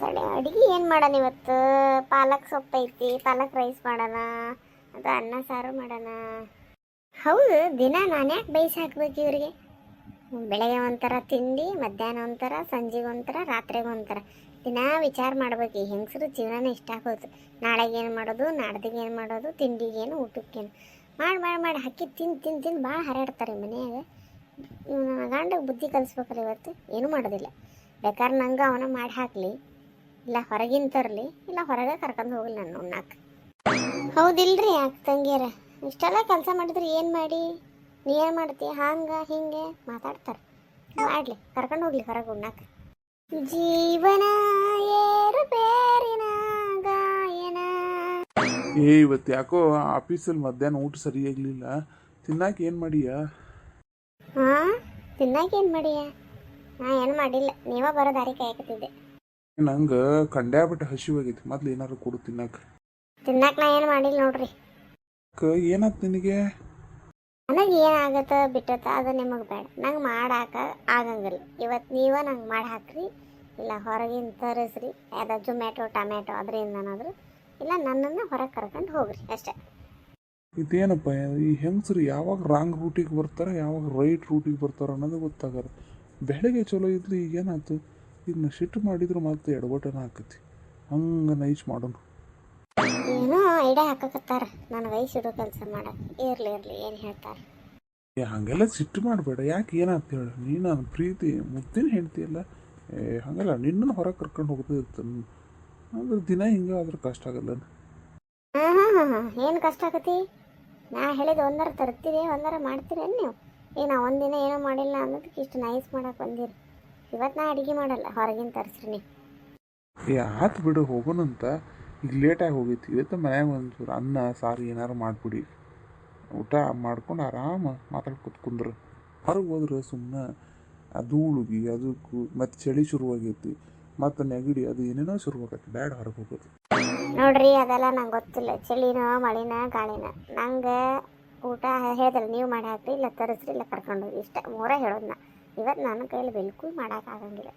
ತಡೆ ಅಡುಗೆ ಏನು ಮಾಡೋಣ ಇವತ್ತು? ಪಾಲಕ್ ಸೊಪ್ಪು ಐತಿ, ಪಾಲಕ್ ರೈಸ್ ಮಾಡೋಣ, ಅದು ಅನ್ನ ಸಾರು ಮಾಡೋಣ. ಹೌದು, ದಿನ ನಾನು ಯಾಕೆ ಬೇಯಿಸಿ ಹಾಕ್ಬೇಕು ಇವ್ರಿಗೆ? ಬೆಳಗ್ಗೆ ಒಂಥರ ತಿಂಡಿ, ಮಧ್ಯಾಹ್ನ ಒಂಥರ, ಸಂಜೆಗೆ ಒಂಥರ, ರಾತ್ರಿಗೆ ಒಂಥರ. ದಿನ ವಿಚಾರ ಮಾಡ್ಬೇಕು, ಈ ಹೆಂಗಸರು ಜೀವನನೇ ಇಷ್ಟ ಆಗೋದು. ನಾಳೆಗೇನು ಮಾಡೋದು, ನಾಡ್ದಿಗೆ ಏನು ಮಾಡೋದು ತಿಂಡಿಗೇನು ಊಟಕ್ಕೇನು ಮಾಡಿ ಮಾಡಿ ಮಾಡಿ, ಹಾಕಿ ತಿಂದು ತಿಂದು ತಿಂದು ಭಾಳ ಹರಡ್ತಾರೆ ಮನೆಯಾಗ. ಗಂಡಗೆ ಬುದ್ಧಿ ಕಲಿಸ್ಬೇಕಲ್ಲ ಇವತ್ತು? ಏನೂ ಮಾಡೋದಿಲ್ಲ. ಬೇಕಾದ್ರೆ ನಂಗೆ ಅವನ ಮಾಡಿ ಹಾಕಲಿ. ಇಲ್ಲ ಹೊರಗಿನ ತರಲಿ. ಇಲ್ಲ ಹೊರಗೆ ಕರ್ಕೊಂಡು ಹೋಗಲಿ ನಾನು ಉಣ್ಣಾಕ. ಹೌದಿಲ್ರಿ ಯಾಕೆ ತಂಗಿಯರ? ಇಷ್ಟೆಲ್ಲ ಕೆಲಸ ಮಾಡಿದ್ರೆ ಏನು ಮಾಡಿ? ನೀ ಏನು ಮಾಡ್ತಿ ಹಂಗೆ ಹಿಂಗೆ ಮಾತಾಡ್ತಾರೆ. ಮಾಡಲಿ ಕರ್ಕೊಂಡು ಹೋಗ್ಲಿ ಹೊರಗೆ ಉಣ್ಣಾಕ. ಜೀವನ ಏರು ಬೇರಿನ ಗಾಯನ. ಏ ಇವತ್ತು ಯಾಕೋ ಆಫೀಸಲ್ಲಿ ಮಧ್ಯಾಹ್ನ ಊಟ ಸರಿಯಾಗಲಿಲ್ಲ ತಿನ್ನಾಕ ಏನು ಮಾಡಿಯಾ? ಹಾಂ ತಿನ್ನಾಕ ಏನು ಮಾಡಿಯ? ನಾ ಏನು ಮಾಡಿಲ್ಲ. ನೀವ ಬರೋ ದಾರಿ ಕಾಯಕತ್ತಿದ್ದೆ. ನಂಗೆ ಕಂಡ್ಯಾಬಿಟ್ಟು ಹಸಿವಾಗೈತಿ ಮೊದ್ಲು ಏನಾರು ಕೊಡು ತಿನ್ನಾಕ. ತಿನ್ನಾಕ ನಾ ಏನು ಮಾಡಿಲ್ಲ ನೋಡ್ರಿ. ಕ ಏನಾತ್ ನಿನಗೆ? ನನಗೆ ಏನಾಗತ್ತ ಬಿಟ್ಟತ್ತ ಅದು ನಿಮಗೆ ಬೇಡ. ನಂಗೆ ಮಾಡಾಕ ಆಗಂಗಿಲ್ಲ. ಇವತ್ತು ನೀವ ನಂಗೆ ಮಾಡಿ ಹಾಕ್ರಿ ಇಲ್ಲ ಹೊರಗಿನ ತರಿಸ್ರಿ. ಯಾವ್ದು ಜೊಮ್ಯಾಟೊ ಟೊಮ್ಯಾಟೊ ಅದರಿಂದನಾದ್ರು. ಇಲ್ಲ ನನ್ನನ್ನು ಹೊರಗೆ ಕರ್ಕೊಂಡು ಹೋಗ್ರಿ ಅಷ್ಟೇ. ಇದೇನಪ್ಪ ಈ ಹೆಂಗಸರು ಯಾವಾಗ ರಾಂಗ್ ರೂಟಿಗೆ ಬರ್ತಾರ ಯಾವಾಗ ರೈಟ್ ರೂಟಿಗೆ ಬರ್ತಾರ ಅನ್ನೋದು ಗೊತ್ತಾಗಲ್ಲ. ಬೆಳಗ್ಗೆ ಚಲೋ ಇದ್ಲಿ ಈಗ ಏನಾಯ್ತು ಸಿಟ್ಟು ಮಾಡಿದ್ರು ಮತ್ತೆ ಎಡವಟನ ಆಕತಿ ಹಂಗೆ ನೈಸ್ ಮಾಡೋನು. ಏನೋ ಐಡಿಯಾ ಹಾಕಕತ್ತಾರ. ನನ್ನ ವಯಸ್ಸಿಡೋ ಕೆಲಸ ಮಾಡ. ಇರ್ಲಿ ಇರ್ಲಿ ಏನು ಹೇಳ್ತಾರೆ? ಏ ಹಂಗೆಲ್ಲ ಸಿಟ್ಟು ಮಾಡಬೇಡ. ಯಾಕೆ ಏನಾಯ್ತು ಹೇಳು? ನೀ ನಾನು ಪ್ರೀತಿ ಮುದ್ದಿನ ಹೆಂಡ್ತಿಯಲ್ಲ ಏ ಹಂಗಲ್ಲ ನಿನ್ನನ್ನು ಹೊರಗೆ ಕರ್ಕೊಂಡು ಹೋಗ್ತಾ ಇರ್ತಾನೆ ಅಂದ್ರೆ ದಿನ ಹಿಂಗೆ ಆದ್ರೆ ಕಷ್ಟ ಆಗಲ್ಲ ಹಾಂ ಹಾಂ ಹಾಂ ಹಾಂ. ಏನು ಕಷ್ಟ ಆಗತಿ? ನಾ ಹೇಳಿದ ಒಂದರ ತರ್ತೀರಿ ಒಂದರ ಮಾಡ್ತೀರೇನು ನೀವು? ಏನ ನಾ ಒಂದಿನ ಏನು ಮಾಡಿಲ್ಲ ಅನ್ನೋದಕ್ಕೆ ಇಷ್ಟು ನೈಸ್ ಮಾಡಕ್ಕೆ ಬಂದಿರಿ. ಇವತ್ತು ನಾ ಅಡುಗೆ ಮಾಡಲ್ಲ ಹೊರಗಿನ ತರಿಸ್ರಿ ಏ ಆತು ಬಿಡು ಹೋಗೋಣಂತ. ಈಗ ಲೇಟಾಗಿ ಹೋಗೈತಿ. ಇವತ್ತು ಮನ್ಯಾಗ ಒಂಚೂರು ಅನ್ನ ಸಾರು ಏನಾರು ಮಾಡಿಬಿಡಿ. ಊಟ ಮಾಡ್ಕೊಂಡು ಆರಾಮ ಮಾತಾಡಿ ಕುಂದ್ರ ಹೊರಗೆ ಹೋದ್ರೆ ಸುಮ್ಮನೆ ಅದು ಉಳುಗಿ ಅದಕ್ಕೂ ಮತ್ತು ಚಳಿ ಶುರುವಾಗೈತಿ. ಮತ್ತು ನೆಗಡಿ ಅದು ಏನೇನೋ ಶುರುವಾಗತ್ತೆ ಬ್ಯಾಡ ಹೊರಗೆ ಹೋಗೋದು. ನೋಡ್ರಿ ಅದೆಲ್ಲ ನಂಗೆ ಗೊತ್ತಿಲ್ಲ. ಚಳಿನ ಮಳಿನ ಗಾಳಿನ. ನಂಗೆ ಊಟ ಹೇಳಿದ್ರೆ ನೀವು ಮಾಡಿ ಹಾಕ್ರಿ ಇಲ್ಲ ತರಿಸ್ರಿ ಇಲ್ಲ ಕರ್ಕೊಂಡು ಹೋಗಿ ಇಷ್ಟ ಮೂರ ಹೇಳೋದು ನಾ ಇವತ್ತು ನನ್ನ ಕೈಯಲ್ಲಿ ಬಿಲ್ಕುಲ್ ಮಾಡೋಕ್ಕಾಗಂಗಿಲ್ಲ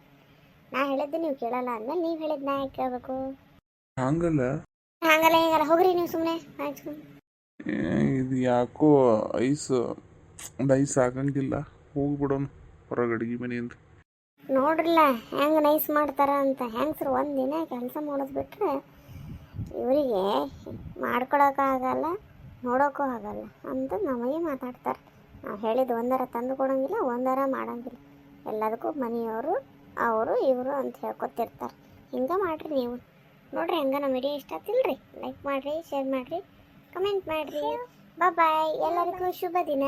ನಾ ಹೇಳಿದ್ದು ನೀವು ಕೇಳಲ್ಲ ಅಂದಮೇಲೆ ನೀವು ಹೇಳಿದ್ದು ನಾ ಯಾಕೆ ಕೇಳಬೇಕು? ಹಂಗಲ್ಲ. ಹಂಗಲ್ಲ ಹಿಂಗಲ್ಲ ಹೋಗ್ರಿ ನೀವು ಸುಮ್ಮನೆ ಆಯ್ತು. ಇದು ಯಾಕೋ ಐಸ್ ಒಂದು ಐಸ್ ಆಗಂಗಿಲ್ಲ ಹೋಗ್ಬಿಡೋಣ ಹೊರಗೆ ಅಡುಗೆ ಮನೆಯಿಂದ ನೋಡ್ರಲ್ಲ ಹೆಂಗೆ ನೈಸ್ ಮಾಡ್ತಾರ ಅಂತ. ಹೆಂಗಸ್ರು ದಿನ ಕೆಲಸ ಮಾಡೋದು ಬಿಟ್ರೆ ಇವರಿಗೆ ಮಾಡ್ಕೊಳಕ್ಕಾಗಲ್ಲ ನೋಡೋಕ್ಕೂ ಆಗಲ್ಲ ಅಂತ ನಮಗೆ ಮಾತಾಡ್ತಾರೆ. ನಾವು ಹೇಳಿದ್ದು ಒಂದರ ತಂದು ಕೊಡೋಂಗಿಲ್ಲ, ಒಂದರ ಮಾಡೋಂಗಿಲ್ಲ. ಎಲ್ಲದಕ್ಕೂ ಮನೆಯವರು, ಅವರು, ಇವರು ಅಂತ ಹೇಳ್ಕೊತಿರ್ತಾರೆ. ಹಿಂಗೆ ಮಾಡಿರಿ ನೀವು. ನೋಡ್ರಿ ಹಂಗೆ ನಮ್ಮ ವಿಡಿಯೋ ಇಷ್ಟ ತಿಳ್ರಿ ಲೈಕ್ ಮಾಡಿರಿ ಶೇರ್ ಮಾಡಿರಿ ಕಮೆಂಟ್ ಮಾಡಿರಿ. ಬಾಯ್ ಎಲ್ಲರಿಗೂ ಶುಭ ದಿನ.